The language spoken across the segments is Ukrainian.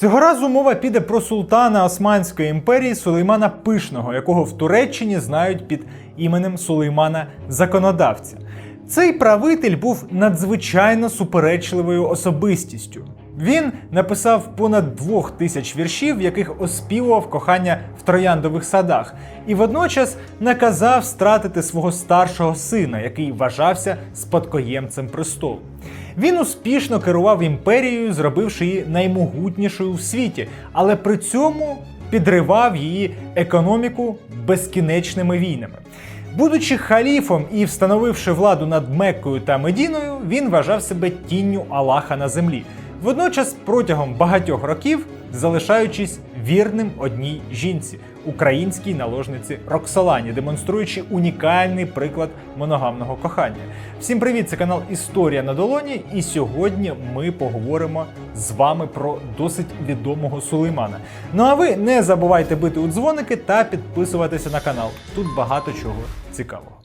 Цього разу мова піде про султана Османської імперії Сулеймана Пишного, якого в Туреччині знають під іменем Сулеймана Законодавця. Цей правитель був надзвичайно суперечливою особистістю. Він написав понад двох тисяч віршів, в яких оспівував кохання в трояндових садах, і водночас наказав стратити свого старшого сина, який вважався спадкоємцем престолу. Він успішно керував імперією, зробивши її наймогутнішою в світі, але при цьому підривав її економіку безкінечними війнами. Будучи халіфом і встановивши владу над Меккою та Медіною, він вважав себе тінню Аллаха на землі. Водночас, протягом багатьох років, залишаючись вірним одній жінці, українській наложниці Роксолані, демонструючи унікальний приклад моногамного кохання. Всім привіт! Це канал Історія на долоні, і сьогодні ми поговоримо з вами про досить відомого Сулеймана. Ну а ви не забувайте бити у дзвоники та підписуватися на канал. Тут багато чого цікавого.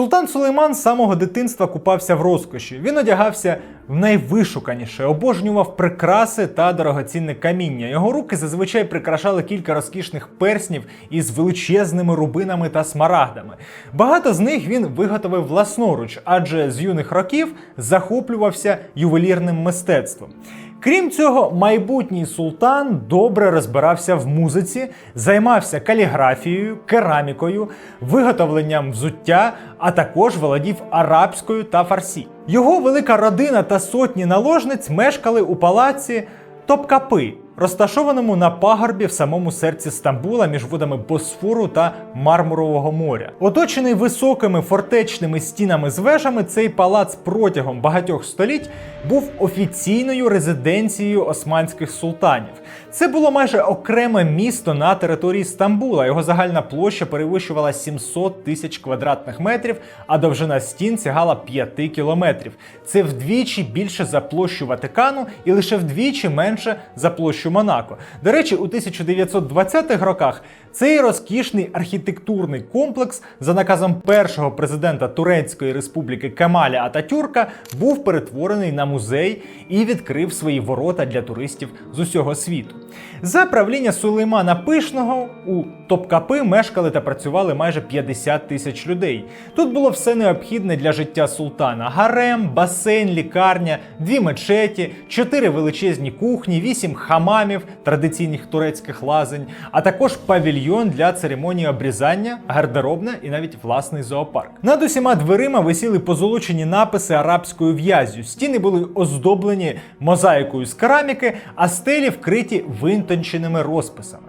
Султан Сулейман з самого дитинства купався в розкоші. Він одягався найвишуканіше, обожнював прикраси та дорогоцінне каміння. Його руки зазвичай прикрашали кілька розкішних перснів із величезними рубинами та смарагдами. Багато з них він виготовив власноруч, адже з юних років захоплювався ювелірним мистецтвом. Крім цього, майбутній султан добре розбирався в музиці, займався каліграфією, керамікою, виготовленням взуття, а також володів арабською та фарсі. Його велика родина та сотні наложниць мешкали у палаці Топкапи, розташованому на пагорбі в самому серці Стамбула між водами Босфору та Мармурового моря. Оточений високими фортечними стінами з вежами, цей палац протягом багатьох століть був офіційною резиденцією османських султанів. Це було майже окреме місто на території Стамбула. Його загальна площа перевищувала 700 тисяч квадратних метрів, а довжина стін сягала 5 кілометрів. Це вдвічі більше за площу Ватикану і лише вдвічі менше за площу Монако. До речі, у 1920-х роках цей розкішний архітектурний комплекс за наказом першого президента Турецької республіки Кемаля Ататюрка був перетворений на музей і відкрив свої ворота для туристів з усього світу. За правління Сулеймана Пишного у Топкапи мешкали та працювали майже 50 тисяч людей. Тут було все необхідне для життя султана: гарем, басейн, лікарня, дві мечеті, чотири величезні кухні, вісім хамамів, традиційних турецьких лазень, а також павільйон для церемонії обрізання, гардеробна і навіть власний зоопарк. Над усіма дверима висіли позолочені написи арабською в'язю. Стіни були оздоблені мозаїкою з кераміки, а стелі вкриті винтонченими розписами.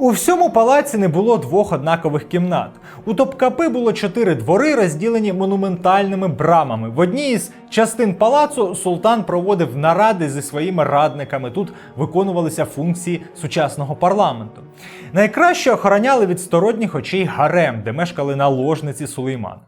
У всьому палаці не було двох однакових кімнат. У Топкапи було чотири двори, розділені монументальними брамами. В одній із частин палацу султан проводив наради зі своїми радниками. Тут виконувалися функції сучасного парламенту. Найкраще охороняли від сторонніх очей гарем, де мешкали наложниці Сулеймана.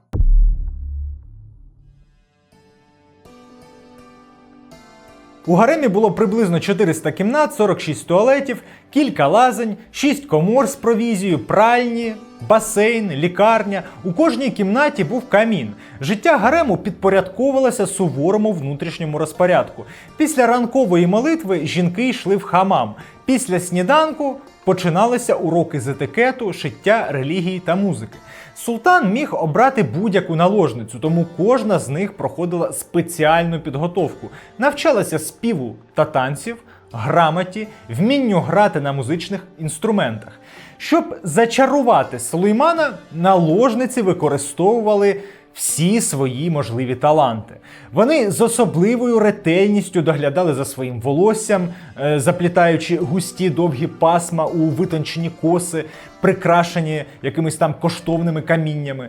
У гаремі було приблизно 400 кімнат, 46 туалетів, кілька лазень, 6 комор з провізією, пральні, басейн, лікарня. У кожній кімнаті був камін. Життя гарему підпорядковувалося суворому внутрішньому розпорядку. Після ранкової молитви жінки йшли в хамам. Після сніданку починалися уроки з етикету, шиття, релігії та музики. Султан міг обрати будь-яку наложницю, тому кожна з них проходила спеціальну підготовку, навчалася співу та танців, грамоті, вмінню грати на музичних інструментах. Щоб зачарувати Сулеймана, наложниці використовували всі свої можливі таланти. Вони з особливою ретельністю доглядали за своїм волоссям, е, заплітаючи густі довгі пасма у витончені коси, прикрашені якимись там коштовними каміннями.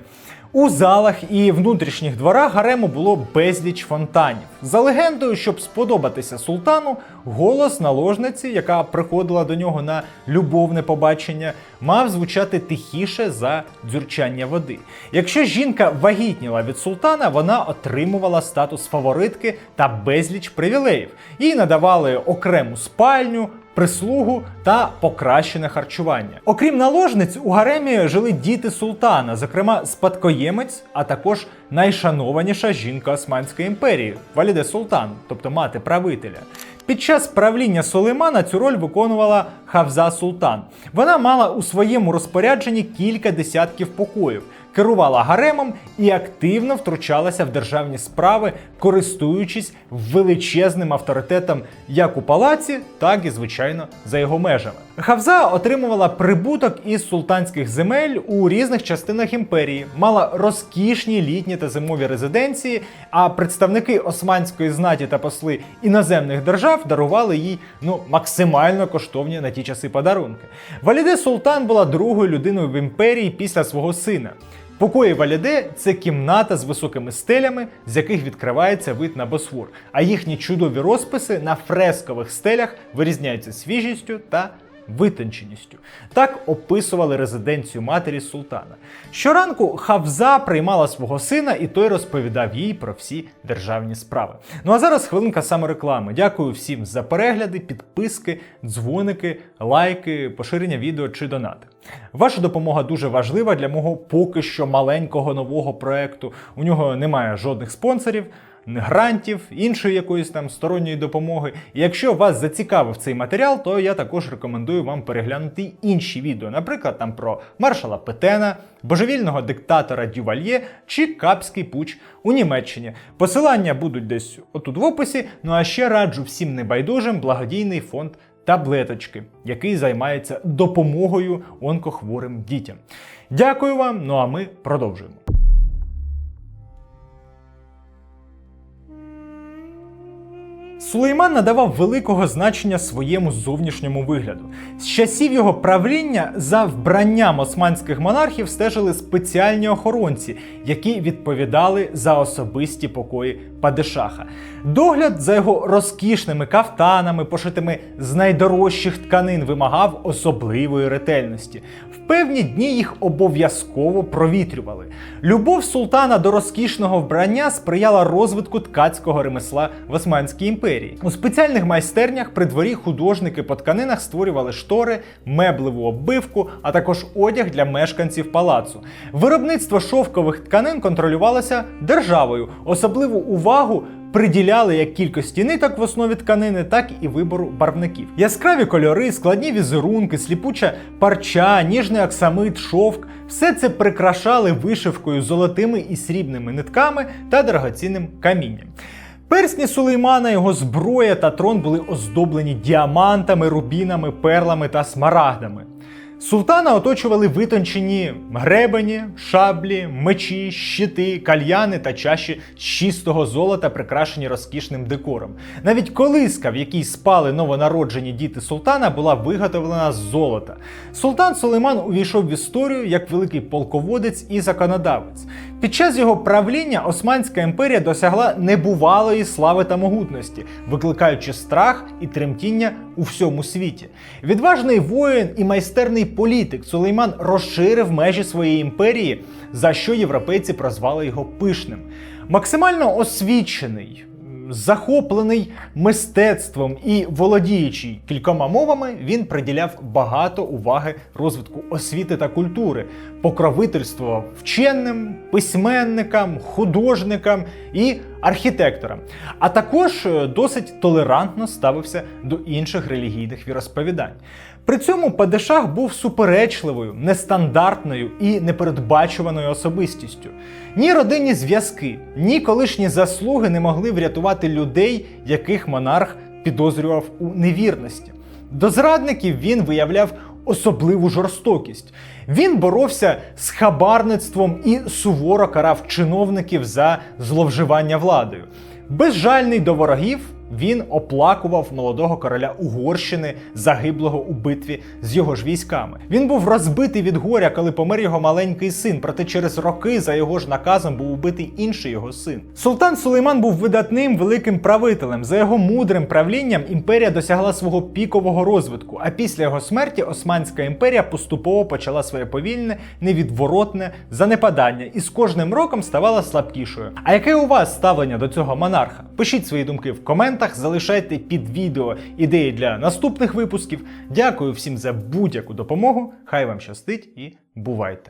У залах і внутрішніх дворах гарему було безліч фонтанів. За легендою, щоб сподобатися султану, голос наложниці, яка приходила до нього на любовне побачення, мав звучати тихіше за дзюрчання води. Якщо жінка вагітніла від султана, вона отримувала статус фаворитки та безліч привілеїв. Їй надавали окрему спальню, прислугу та покращене харчування. Окрім наложниць, у гаремі жили діти султана, зокрема спадкоємець, а також найшанованіша жінка Османської імперії Валіде Султан, тобто мати правителя. Під час правління Сулеймана цю роль виконувала Хавза Султан. Вона мала у своєму розпорядженні кілька десятків покоїв, керувала гаремом і активно втручалася в державні справи, користуючись величезним авторитетом як у палаці, так і звичайно за його межами. Хавза отримувала прибуток із султанських земель у різних частинах імперії, мала розкішні літні та зимові резиденції. А представники османської знаті та посли іноземних держав дарували їй ну максимально коштовні на ті часи подарунки. Валіде Султан була другою людиною в імперії після свого сина. Покої Валяде це кімната з високими стелями, з яких відкривається вид на Босфор, а їхні чудові розписи на фрескових стелях вирізняються свіжістю та витонченістю. Так описували резиденцію матері султана. Щоранку Хавза приймала свого сина, і той розповідав їй про всі державні справи. Ну а зараз хвилинка самореклами. Дякую всім за перегляди, підписки, дзвоники, лайки, поширення відео чи донати. Ваша допомога дуже важлива для мого поки що маленького нового проекту. У нього немає жодних спонсорів грантів, іншої якоїсь там сторонньої допомоги. І якщо вас зацікавив цей матеріал, то я також рекомендую вам переглянути інші відео, наприклад, там про маршала Петена, божевільного диктатора Дювальє чи Капський пуч у Німеччині. Посилання будуть десь отут в описі. Ну а ще раджу всім небайдужим благодійний фонд. Таблеточки, який займається допомогою онкохворим дітям. Дякую вам. Ну а ми продовжуємо. Сулейман надавав великого значення своєму зовнішньому вигляду. З часів його правління за вбранням османських монархів стежили спеціальні охоронці, які відповідали за особисті покої падишаха. Догляд за його розкішними кафтанами, пошитими з найдорожчих тканин, вимагав особливої ретельності. В певні дні їх обов'язково провітрювали. Любов султана до розкішного вбрання сприяла розвитку ткацького ремесла в Османській імперії. У спеціальних майстернях при дворі художники по тканинах створювали штори, меблеву оббивку, а також одяг для мешканців палацу. Виробництво шовкових тканин контролювалося державою. Особливу увагу приділяли як кількості ниток в основі тканини, так і вибору барвників. Яскраві кольори, складні візерунки, сліпуча парча, ніжний оксамит, шовк все це прикрашали вишивкою золотими і срібними нитками та дорогоцінним камінням. Персні Сулеймана, його зброя та трон були оздоблені діамантами, рубінами, перлами та смарагдами. Султана оточували витончені гребені, шаблі, мечі, щити, кальяни та чаші чистого золота, прикрашені розкішним декором. Навіть колиска, в якій спали новонароджені діти султана, була виготовлена з золота. Султан Сулейман увійшов в історію як великий полководець і законодавець. Під час його правління Османська імперія досягла небувалої слави та могутності, викликаючи страх і тремтіння у всьому світі. Відважний воїн і майстерний політик Сулейман розширив межі своєї імперії, за що європейці прозвали його пишним. Максимально освічений. Захоплений мистецтвом і володіючий кількома мовами, він приділяв багато уваги розвитку освіти та культури, покровительствував вченим, письменникам, художникам і архітекторам, а також е, досить толерантно ставився до інших релігійних віросповідань. При цьому Падишах був суперечливою, нестандартною і непередбачуваною особистістю. Ні родинні зв'язки, ні колишні заслуги не могли врятувати людей, яких монарх підозрював у невірності. До зрадників він виявляв особливу жорстокість. Він боровся з хабарництвом і суворо карав чиновників за зловживання владою. Безжальний до ворогів, Він оплакував молодого короля Угорщини, загиблого у битві з його ж військами. Він був розбитий від горя, коли помер його маленький син. Проте через роки за його ж наказом був убитий інший його син. Султан Сулейман був видатним великим правителем. За його мудрим правлінням імперія досягла свого пікового розвитку. А після його смерті Османська імперія поступово почала своє повільне, невідворотне занепадання і з кожним роком ставала слабкішою. А яке у вас ставлення до цього монарха? Пишіть свої думки в коментах, залишайте під відео ідеї для наступних випусків. Дякую всім за будь-яку допомогу. Хай вам щастить і бувайте!